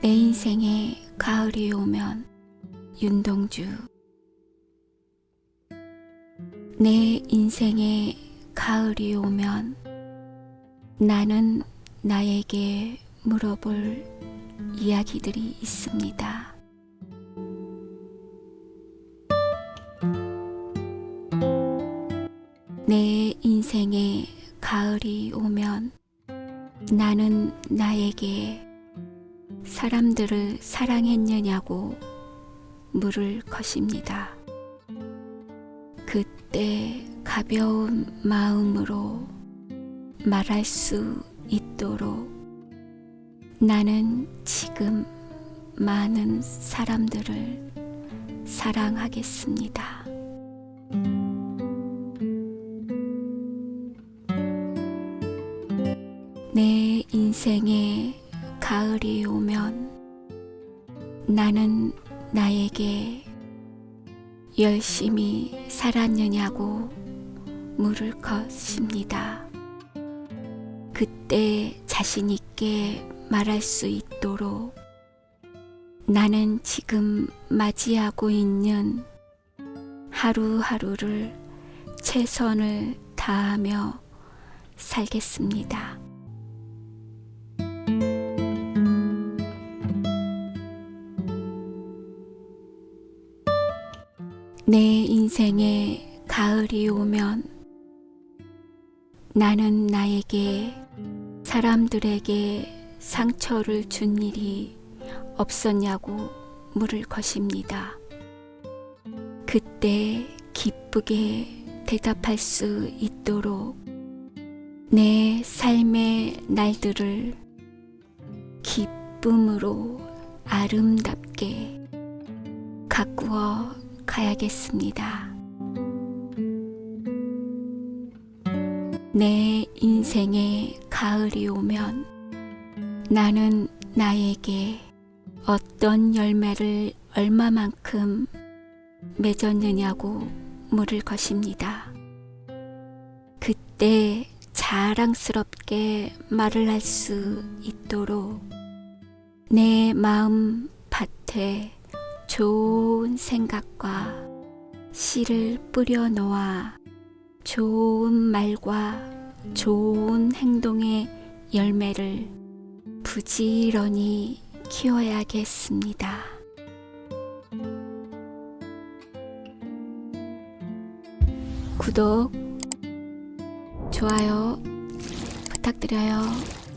내 인생에 가을이 오면 윤동주 내 인생에 가을이 오면 나는 나에게 물어볼 이야기들이 있습니다. 내 인생에 가을이 오면 나는 나에게 사람들을 사랑했느냐고 물을 것입니다. 그때 가벼운 마음으로 말할 수 있도록 나는 지금 많은 사람들을 사랑하겠습니다. 내 인생에 가을이 오면 나는 나에게 열심히 살았느냐고 물을 것입니다. 그때 자신있게 말할 수 있도록 나는 지금 맞이하고 있는 하루하루를 최선을 다하며 살겠습니다. 내 인생에 가을이 오면 나는 나에게 사람들에게 상처를 준 일이 없었냐고 물을 것입니다. 그때 기쁘게 대답할 수 있도록 내 삶의 날들을 기쁨으로 아름답게 가꾸어 가야겠습니다. 내 인생에 가을이 오면 나는 나에게 어떤 열매를 얼마만큼 맺었느냐고 물을 것입니다. 그때 자랑스럽게 말을 할 수 있도록 내 마음 밭에 좋은 생각과 씨를 뿌려 놓아 좋은 말과 좋은 행동의 열매를 부지런히 키워야겠습니다. 구독, 좋아요 부탁드려요.